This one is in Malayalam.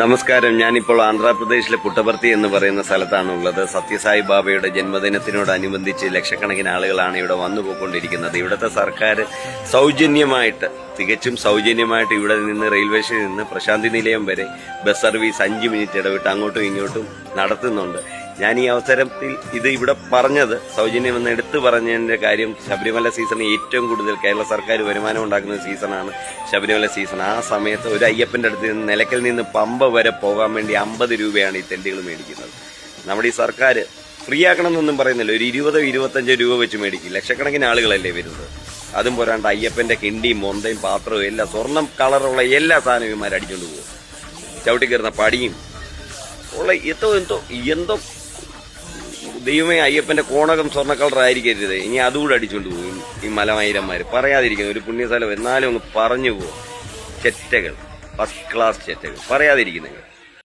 നമസ്കാരം. ഞാനിപ്പോൾ ആന്ധ്രാപ്രദേശിലെ പുട്ടപർത്തി എന്ന് പറയുന്ന സ്ഥലത്താണ് ഉള്ളത് സത്യസായി ബാബയുടെ ജന്മദിനത്തിനോടനുബന്ധിച്ച് ലക്ഷക്കണക്കിന് ആളുകളാണ് ഇവിടെ വന്നു പോയിക്കൊണ്ടിരിക്കുന്നത് ഇവിടുത്തെ സർക്കാർ സൗജന്യമായിട്ട് തികച്ചും സൗജന്യമായിട്ട് ഇവിടെ നിന്ന് റെയിൽവേ സ്റ്റേഷനിൽ നിന്ന് പ്രശാന്തി നിലയം വരെ ബസ് സർവീസ് അഞ്ച് മിനിറ്റ് ഇടവിട്ട് അങ്ങോട്ടും ഇങ്ങോട്ടും നടത്തുന്നുണ്ട്. ഞാൻ ഈ അവസരത്തിൽ ഇത് ഇവിടെ പറഞ്ഞത് സൗജന്യമെന്ന് എടുത്തു പറഞ്ഞതിന്റെ കാര്യം ശബരിമല സീസൺ ഏറ്റവും കൂടുതൽ കേരള സർക്കാർ വരുമാനം ഉണ്ടാക്കുന്ന സീസണാണ് ശബരിമല സീസൺ. ആ സമയത്ത് ഒരു അയ്യപ്പന്റെ അടുത്ത് നിന്ന് നിലക്കൽ നിന്ന് പമ്പ വരെ പോകാൻ വേണ്ടി അമ്പത് രൂപയാണ് ഈ തെണ്ടികൾ മേടിക്കുന്നത്. നമ്മുടെ ഈ സർക്കാർ ഫ്രീ ആക്കണമെന്നൊന്നും പറയുന്നില്ല. ഒരു ഇരുപതോ ഇരുപത്തഞ്ചോ രൂപ വെച്ച് മേടിക്കും. ലക്ഷക്കണക്കിന് ആളുകളല്ലേ വരുന്നത്. അതും പോരാണ്ട് അയ്യപ്പന്റെ കിണ്ടിയും മൊന്തയും പാത്രവും എല്ലാം സ്വർണം കളറുള്ള എല്ലാ സാധനവും ഇവന്മാർ അടിച്ചുകൊണ്ട് പോകും ചവിട്ടി കയറുന്ന പടിയും. ഉള്ള എന്തോ എന്തോ എന്തോ ദൈവമേ അയ്യപ്പന്റെ കോണകം സ്വർണ കളർ ആയിരിക്കരുത് ഇനി അതുകൂടെ അടിച്ചുകൊണ്ട് പോകും. ഈ മലമായിരന്മാര് പറയാതിരിക്കുന്നു ഒരു പുണ്യസ്ഥലം എന്നാലും അങ്ങ് പറഞ്ഞു പോകും. ചെറ്റകൾ. First class ചെറ്റകൾ. പറയാതിരിക്കുന്നെങ്കിൽ